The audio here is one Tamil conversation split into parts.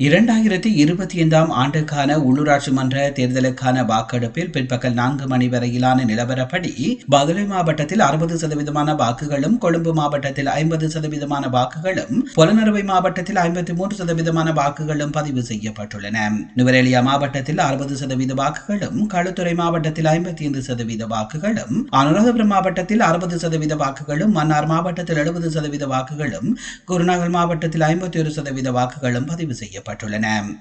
இரண்டாயிரத்தி இருபத்தி ஐந்தாம் ஆண்டுக்கான உள்ளூராட்சி மன்ற தேர்தலுக்கான வாக்கெடுப்பில் பிற்பகல் நான்கு மணி வரையிலான நிலவரப்படி பதுளை மாவட்டத்தில் அறுபது சதவீதமான வாக்குகளும் கொழும்பு மாவட்டத்தில் ஐம்பது சதவீதமான வாக்குகளும் புலனறுவை மாவட்டத்தில் ஐம்பத்தி மூன்று சதவீதமான வாக்குகளும் பதிவு செய்யப்பட்டுள்ளன. நுவரேலியா மாவட்டத்தில் அறுபது சதவீத வாக்குகளும் களுத்துறை மாவட்டத்தில் ஐம்பத்தி ஐந்து சதவீத வாக்குகளும் அனுராதபுரம் மாவட்டத்தில் அறுபது சதவீத வாக்குகளும் மன்னார் மாவட்டத்தில் எழுபது சதவீத வாக்குகளும் குருநாகல் மாவட்டத்தில் ஐம்பத்தி ஒரு சதவீத வாக்குகளும் பதிவு செய்யப்பட்டன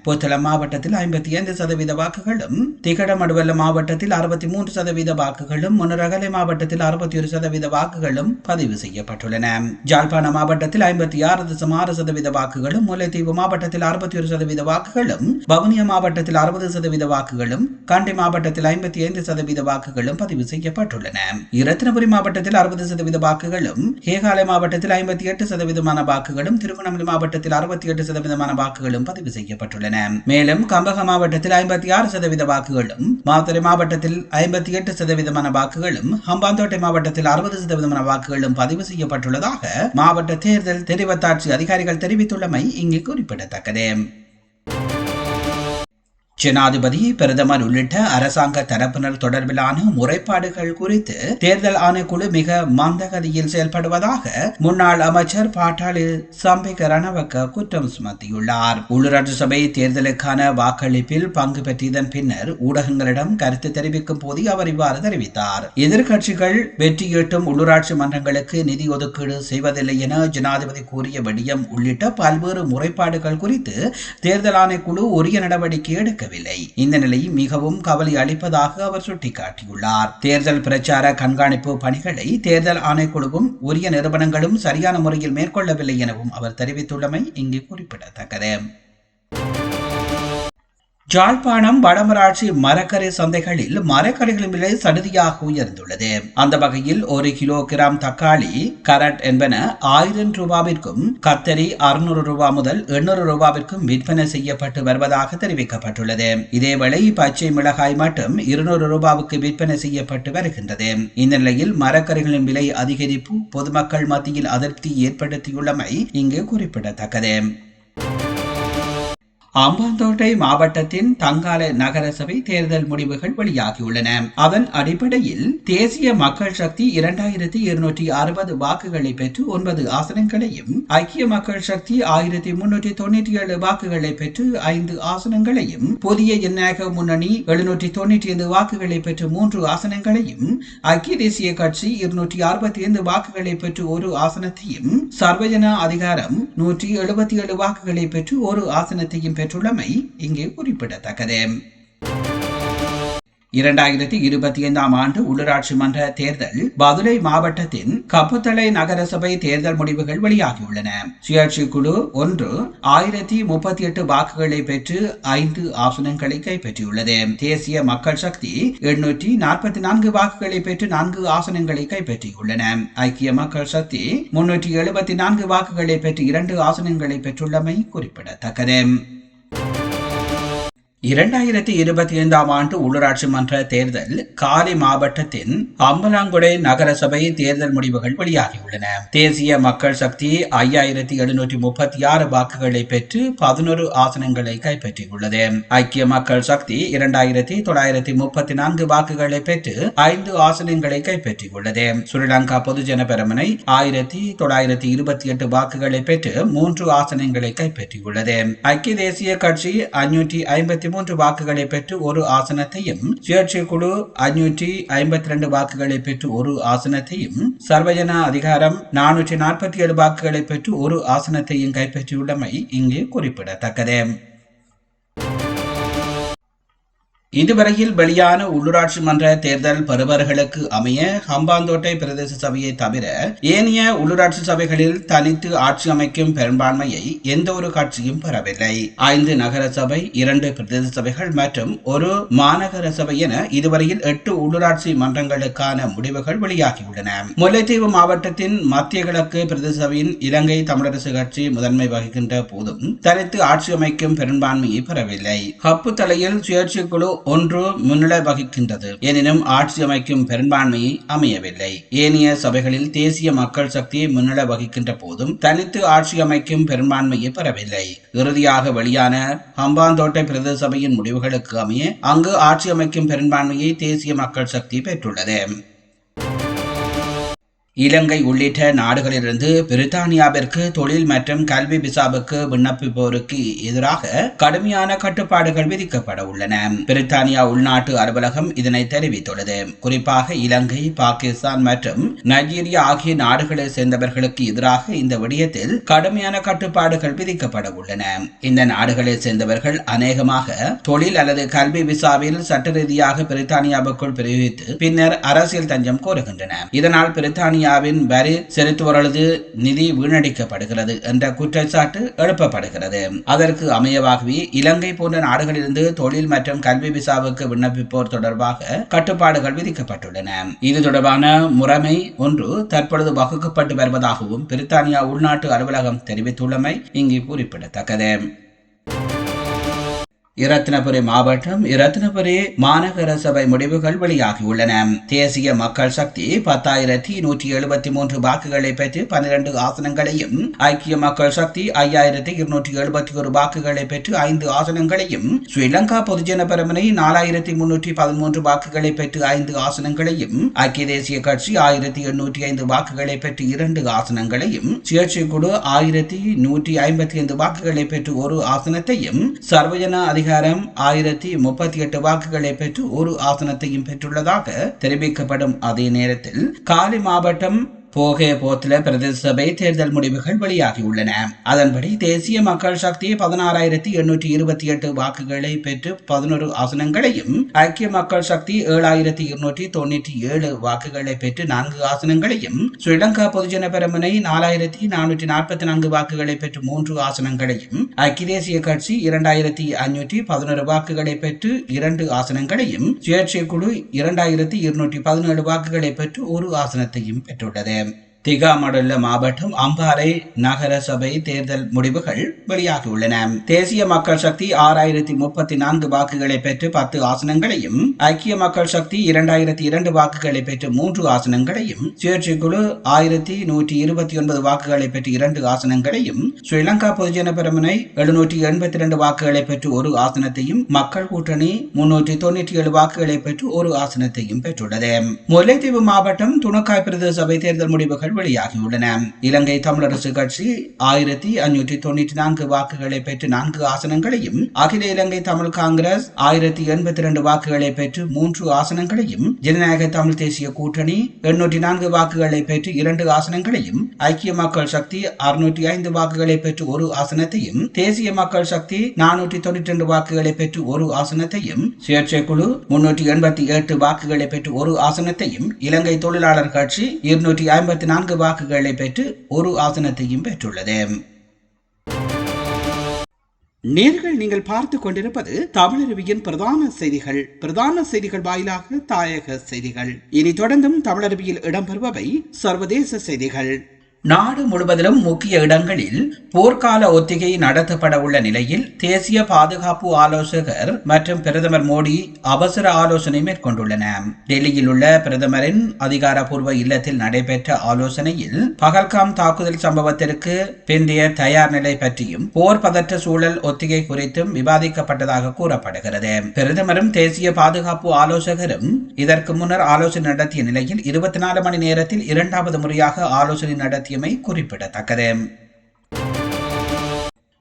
புத்தளம் மாவட்டத்தில் ஐம்பத்தி ஐந்து சதவீத வாக்குகளும் திகடமடுவல்ல மாவட்டத்தில் அறுபத்தி மூன்று சதவீத வாக்குகளும் முன்னரகலை மாவட்டத்தில் அறுபத்தி ஒரு சதவீத வாக்குகளும் பதிவு செய்யப்பட்டுள்ளன. ஜாழ்ப்பாண மாவட்டத்தில் ஐம்பத்தி ஆறு தசம் ஆறு சதவீத வாக்குகளும் முல்லைத்தீவு மாவட்டத்தில் அறுபத்தி ஒரு சதவீத வாக்குகளும் வவுனியா மாவட்டத்தில் அறுபது சதவீத வாக்குகளும் கண்டி மாவட்டத்தில் ஐம்பத்தி ஐந்து சதவீத வாக்குகளும் பதிவு செய்யப்பட்டுள்ளன. இரத்தினபுரி மாவட்டத்தில் அறுபது சதவீத வாக்குகளும் ஹேகாலை மாவட்டத்தில் ஐம்பத்தி எட்டு சதவீதமான வாக்குகளும் திருவண்ணாமலை மாவட்டத்தில் அறுபத்தி எட்டு சதவீதமான வாக்குகளும் பதிவு செய்யப்பட்டுள்ளன. மேலும் கம்பக மாவட்டத்தில் ஐம்பத்தி ஆறு சதவீத வாக்குகளும் மாத்தறை மாவட்டத்தில் ஐம்பத்தி எட்டு சதவீதமான வாக்குகளும் ஹம்பாந்தோட்டை மாவட்டத்தில் அறுபது சதவீதமான வாக்குகளும் பதிவு செய்யப்பட்டுள்ளதாக மாவட்ட தேர்தல் தெரிவத்தாட்சி அதிகாரிகள் தெரிவித்துள்ளமை இங்கு குறிப்பிடத்தக்கது. ஜனாதிபதி பிரதமர் உள்ளிட்ட அரசாங்க தரப்பினர் தொடர்பிலான முறைப்பாடுகள் குறித்து தேர்தல் ஆணைக்குழு மிக மந்தகதியில் செயல்படுவதாக முன்னாள் அமைச்சர் பாட்டாளி சம்பிக ரணவக்க குற்றம் சுமத்தியுள்ளார். உள்ளூராட்சி சபை தேர்தலுக்கான வாக்களிப்பில் பங்கு பெற்றதன் பின்னர் ஊடகங்களிடம் கருத்து தெரிவிக்கும் போது அவர் இவ்வாறு தெரிவித்தார். எதிர்க்கட்சிகள் வெற்றியீட்டும் உள்ளூராட்சி மன்றங்களுக்கு நிதி ஒதுக்கீடு செய்வதில்லை என ஜனாதிபதி கூறிய விடயம் உள்ளிட்ட பல்வேறு முறைப்பாடுகள் குறித்து தேர்தல் ஆணைக்குழு உரிய நடவடிக்கை எடுக்க நடக்கவில்லை இந்த நிலை மிகவும் கவலை அளிப்பதாக அவர் சுட்டிக்காட்டியுள்ளார். தேர்தல் பிரச்சார கண்காணிப்பு பணிகளை தேர்தல் ஆணைக்குழுவும் உரிய நிறுவனங்களும் சரியான முறையில் மேற்கொள்ளவில்லை எனவும் அவர் தெரிவித்துள்ளமை இங்கு குறிப்பிடத்தக்கது. ஜாழ்ப்பாணம் வடமராட்சி மரக்கரை சந்தைகளில் மரக்கரைகளின் விலை சடுதியாக உயர்ந்துள்ளது. அந்த வகையில் ஒரு கிலோ கிராம் தக்காளி கரட் என்பன ஆயிரம் ரூபாவிற்கும் கத்தரி அறுநூறு ரூபாய் முதல் எண்ணூறு ரூபாவிற்கும் விற்பனை செய்யப்பட்டு வருவதாக தெரிவிக்கப்பட்டுள்ளது. இதேவேளை பச்சை மிளகாய் மட்டும் இருநூறு ரூபாவுக்கு விற்பனை செய்யப்பட்டு வருகின்றது. இந்த நிலையில் மரக்கரைகளின் விலை அதிகரிப்பு பொதுமக்கள் மத்தியில் அதிருப்தி ஏற்படுத்தியுள்ளமை இங்கு குறிப்பிடத்தக்கது. அம்பாந்தோட்டை மாவட்டத்தின் தங்கால நகரசபை தேர்தல் முடிவுகள் வெளியாகியுள்ளன. அதன் அடிப்படையில் தேசிய மக்கள் சக்தி இரண்டாயிரத்தி இருநூற்றி அறுபது வாக்குகளை பெற்று ஒன்பது ஆசனங்களையும் ஐக்கிய மக்கள் சக்தி ஆயிரத்தி முன்னூற்றி தொண்ணூற்றி ஏழு வாக்குகளை பெற்று ஐந்து ஆசனங்களையும் புதிய ஜனநாயக முன்னணி எழுநூற்றி தொண்ணூற்றி ஐந்து வாக்குகளை பெற்று மூன்று ஆசனங்களையும் ஐக்கிய தேசிய கட்சி இருநூற்றி அறுபத்தி ஐந்து வாக்குகளை பெற்று ஒரு ஆசனத்தையும் சர்வஜன அதிகாரம் நூற்றி எழுபத்தி ஏழு வாக்குகளை பெற்று ஒரு ஆசனத்தையும் பெற்று பெற்றுள்ளமை இங்கே குறிப்பிடத்தக்கது. இரண்டாயிரத்தி இருபத்தி ஐந்தாம் ஆண்டு உள்ளூராட்சி மன்ற தேர்தல் பதுளை மாவட்டத்தின் கப்புத்தலை நகரசபை தேர்தல் முடிவுகள் வெளியாகியுள்ளன. சுயாட்சி குழு ஒன்று ஆயிரத்தி முப்பத்தி எட்டு வாக்குகளை பெற்று ஐந்து ஆசனங்களை கைப்பற்றியுள்ளது. தேசிய மக்கள் சக்தி எண்ணூற்றி நாற்பத்தி நான்கு வாக்குகளை பெற்று நான்கு ஆசனங்களை கைப்பற்றியுள்ளன. ஐக்கிய மக்கள் சக்தி முன்னூற்றி எழுபத்தி நான்கு வாக்குகளை பெற்று இரண்டு ஆசனங்களை பெற்றுள்ளமை குறிப்பிடத்தக்கது. இரண்டாயிரத்தி இருபத்தி ஐந்தாம் ஆண்டு உள்ளூராட்சி மன்ற தேர்தல் காலி மாவட்டத்தின் அம்பலாங்குடை நகரசபை தேர்தல் முடிவுகள் வெளியாகியுள்ளன. தேசிய மக்கள் சக்தி ஐயாயிரத்தி எழுநூற்றி முப்பத்தி ஆறு வாக்குகளை பெற்று பதினோரு ஆசனங்களை கைப்பற்றியுள்ளது. ஐக்கிய மக்கள் சக்தி இரண்டாயிரத்தி தொள்ளாயிரத்தி முப்பத்தி நான்கு வாக்குகளை பெற்று ஐந்து ஆசனங்களை கைப்பற்றியுள்ளது. ஸ்ரீலங்கா பொதுஜன பெருமனை ஆயிரத்தி தொள்ளாயிரத்தி இருபத்தி எட்டு வாக்குகளை பெற்று மூன்று ஆசனங்களை கைப்பற்றியுள்ளது. ஐக்கிய தேசிய கட்சி ஐநூற்றி ஐம்பத்தி மூன்று வாக்குகளை பெற்று ஒரு ஆசனத்தையும் சுயேட்சை குழு ஐநூற்றி ஐம்பத்தி ரெண்டு வாக்குகளை பெற்று ஒரு ஆசனத்தையும் சர்வஜன அதிகாரம் நானூற்றி நாற்பத்தி ஏழு வாக்குகளை பெற்று ஒரு ஆசனத்தையும் கைப்பற்றியுள்ளமை இங்கே குறிப்பிடத்தக்கது. இதுவரையில் வெளியான உள்ளூராட்சி மன்ற தேர்தல் பெறுபவர்களுக்கு அமைய ஹம்பாந்தோட்டை பிரதேச சபையை தவிர ஏனைய உள்ளூராட்சி சபைகளில் தனித்து ஆட்சி அமைக்கும் பெரும்பான்மையை எந்த ஒரு கட்சியும் பெறவில்லை. ஐந்து நகர சபை இரண்டு பிரதேச சபைகள் மற்றும் ஒரு மாநகர சபை என இதுவரையில் எட்டு உள்ளூராட்சி மன்றங்களுக்கான முடிவுகள் வெளியாகியுள்ளன. முல்லைத்தீவு மாவட்டத்தின் மத்திய கிழக்கு பிரதேச சபையின் இலங்கை தமிழரசு கட்சி முதன்மை வகிக்கின்ற போதும் தனித்து ஆட்சி அமைக்கும் பெரும்பான்மையை பெறவில்லை. ஹப்பு தலையில் சுயேட்சை குழு ஒன்று முன்னிலை வகிக்கின்றது. எனினும் ஆட்சி அமைக்கும் பெரும்பான்மையை அமையவில்லை. ஏனைய சபைகளில் தேசிய மக்கள் சக்தியை முன்னிலை வகிக்கின்ற போதும் தனித்து ஆட்சி அமைக்கும் பெரும்பான்மையை பெறவில்லை. இறுதியாக வெளியான ஹம்பாந்தோட்டை பிரதேச சபையின் முடிவுகளுக்கு அமைய அங்கு ஆட்சி அமைக்கும் பெரும்பான்மையை தேசிய மக்கள் சக்தி பெற்றுள்ளது. இலங்கை உள்ளிட்ட நாடுகளிலிருந்து பிரித்தானியாவிற்கு தொழில் மற்றும் கல்வி விசாவுக்கு விண்ணப்பிப்போருக்கு எதிராக கடுமையான கட்டுப்பாடுகள் விதிக்கப்பட உள்ளன. பிரித்தானியா உள்நாட்டு அலுவலகம் இதனை தெரிவித்துள்ளது. குறிப்பாக இலங்கை பாகிஸ்தான் மற்றும் நைஜீரியா ஆகிய நாடுகளை சேர்ந்தவர்களுக்கு எதிராக இந்த விடயத்தில் கடுமையான கட்டுப்பாடுகள் விதிக்கப்பட உள்ளன. இந்த நாடுகளை சேர்ந்தவர்கள் அநேகமாக தொழில் அல்லது கல்வி விசாவில் சட்ட ரீதியாக பிரித்தானியாவுக்குள் பிரயோகித்து பின்னர் அரசியல் தஞ்சம் கோருகின்றன இதனால் பிரித்தானியா இந்தியாவின் வரி செலுத்துவர்களது நிதி வீணடிக்கப்படுகிறது என்ற குற்றச்சாட்டு எழுப்பப்படுகிறது. அதற்கு அமையவாகவே இலங்கை போன்ற நாடுகளிலிருந்து தொழில் மற்றும் கல்வி விசாவுக்கு விண்ணப்பிப்போர் தொடர்பாக கட்டுப்பாடுகள் விதிக்கப்பட்டுள்ளன. இது தொடர்பான முறைமை ஒன்று தற்பொழுது வகுக்கப்பட்டு வருவதாகவும் பிரித்தானியா உள்நாட்டு அலுவலகம் தெரிவித்துள்ளமை இங்கு குறிப்பிடத்தக்கது. இரத்தினபுரி மாவட்டம் இரத்தினபுரி மாநகர சபை முடிவுகள் வெளியாகியுள்ளன. தேசிய மக்கள் சக்தி பத்தாயிரத்தி நூற்றி எழுபத்தி மூன்று வாக்குகளை பெற்று பன்னிரண்டு ஆசனங்களையும் ஐக்கிய மக்கள் சக்தி ஐயாயிரத்தி இருநூற்றி எழுபத்தி ஒரு வாக்குகளை பெற்று ஐந்து ஆசனங்களையும் ஸ்ரீலங்கா பொதுஜன பெருமனை நாலாயிரத்தி முன்னூற்றி பதிமூன்று வாக்குகளை பெற்று ஐந்து ஆசனங்களையும் ஐக்கிய தேசிய கட்சி ஆயிரத்தி எண்ணூற்றி ஐந்து வாக்குகளை பெற்று இரண்டு ஆசனங்களையும் சுயேட்சை குழு ஆயிரத்தி நூற்றி ஐம்பத்தி ஐந்து வாக்குகளை பெற்று ஒரு ஆசனத்தையும் சர்வஜன அதிக அதிகாரம் ஆயிரத்தி முப்பத்தி எட்டு வாக்குகளை பெற்று ஒரு ஆசனத்தையும் பெற்றுள்ளதாக தெரிவிக்கப்படும் அதே நேரத்தில் காலி மாவட்டம் போகே போத்தில பிரதேச சபை தேர்தல் முடிவுகள் வெளியாகியுள்ளன. அதன்படி தேசிய மக்கள் சக்தி பதினாறாயிரத்தி எண்ணூற்றி இருபத்தி எட்டு வாக்குகளை பெற்று பதினோரு ஆசனங்களையும் ஐக்கிய மக்கள் சக்தி ஏழாயிரத்தி இருநூற்றி தொண்ணூற்றி ஏழு வாக்குகளை பெற்று நான்கு ஆசனங்களையும் ஸ்ரீலங்கா பொதுஜன பெருமனை நாலாயிரத்தி நானூற்றி நாற்பத்தி நான்கு வாக்குகளை பெற்று மூன்று ஆசனங்களையும் ஐக்கிய தேசிய கட்சி இரண்டாயிரத்தி ஐநூற்றி பதினோரு வாக்குகளை பெற்று இரண்டு ஆசனங்களையும் சுயேட்சை குழு இரண்டாயிரத்தி இருநூற்றி பதினேழு வாக்குகளை பெற்று ஒரு ஆசனத்தையும் பெற்றுள்ளது. திகாமடுள்ள மாவட்டம் அம்பாறை நகர சபை தேர்தல் முடிவுகள் வெளியாகியுள்ளன. தேசிய மக்கள் சக்தி ஆறாயிரத்தி முப்பத்தி நான்கு வாக்குகளை பெற்று பத்து ஆசனங்களையும் ஐக்கிய மக்கள் சக்தி இரண்டாயிரத்தி இரண்டு வாக்குகளை பெற்று மூன்று ஆசனங்களையும் சுயேட்சை குழு ஆயிரத்தி நூற்றி இருபத்தி ஒன்பது வாக்குகளை பெற்று இரண்டு ஆசனங்களையும் ஸ்ரீலங்கா பொதுஜன பெருமனை எழுநூற்றி எண்பத்தி இரண்டு வாக்குகளை பெற்று ஒரு ஆசனத்தையும் மக்கள் கூட்டணி முன்னூற்றி தொன்னூற்றி ஏழு வாக்குகளை பெற்று ஒரு ஆசனத்தையும் பெற்றுள்ளது. முல்லைத்தீவு மாவட்டம் துணக்காய் பிரதேச சபை தேர்தல் முடிவுகள் வெளியாகியுள்ளன இலங்கை தமிழரசு கட்சி ஆயிரத்தி அஞ்சூற்றி தொண்ணூற்றி நான்கு வாக்குகளை பெற்று நான்கு ஆசனங்களையும் அகில இலங்கை தமிழ் காங்கிரஸ் ஆயிரத்தி எண்பத்தி இரண்டு வாக்குகளை பெற்று மூன்று ஆசனங்களையும் ஜனநாயக தமிழ் தேசிய கூட்டணி எண்ணூற்றி நான்கு வாக்குகளை பெற்று இரண்டு ஆசனங்களையும் ஐக்கிய மக்கள் சக்தி அறுநூற்றி ஐந்து வாக்குகளை பெற்று ஒரு ஆசனத்தையும் தேசிய மக்கள் சக்தி நானூற்றி தொண்ணூற்றி இரண்டு வாக்குகளை பெற்று ஒரு ஆசனத்தையும் சுயேட்சை குழு முன்னூற்றி எண்பத்தி எட்டு வாக்குகளை பெற்று ஒரு ஆசனத்தையும் இலங்கை தொழிலாளர் கட்சி இருநூற்றி ஐம்பத்தி நான்கு வாக்குகளை பெற்று ஒரு ஆசனத்தையும் பெற்றுள்ளது. நேர்கள் நீங்கள் பார்த்து கொண்டிருப்பது தமிழருவியின் பிரதான செய்திகள். பிரதான செய்திகள் வாயிலாக தாயக செய்திகள். இனி தொடர்ந்தும் தமிழருவியில் இடம்பெறுபவை சர்வதேச செய்திகள். நாடு முழுவதிலும் முக்கிய இடங்களில் போர்க்கால ஒத்திகை நடத்தப்பட உள்ள நிலையில் தேசிய பாதுகாப்பு ஆலோசகர் மற்றும் பிரதமர் மோடி அவசர ஆலோசனை மேற்கொண்டுள்ளன டெல்லியில் உள்ள பிரதமரின் அதிகாரப்பூர்வ இல்லத்தில் நடைபெற்ற ஆலோசனையில் பகல்காம் தாக்குதல் சம்பவத்திற்கு பிந்தைய தயார் நிலை பற்றியும் போர் பதற்ற சூழல் ஒத்திகை குறித்தும் விவாதிக்கப்பட்டதாக கூறப்படுகிறது. பிரதமரும் தேசிய பாதுகாப்பு ஆலோசகரும் இதற்கு முன்னர் ஆலோசனை நடத்திய நிலையில் இருபத்தி நாலு மணி நேரத்தில் இரண்டாவது முறையாக ஆலோசனை நடத்திய சாத்தியமை குறிப்பிடத்தக்கது.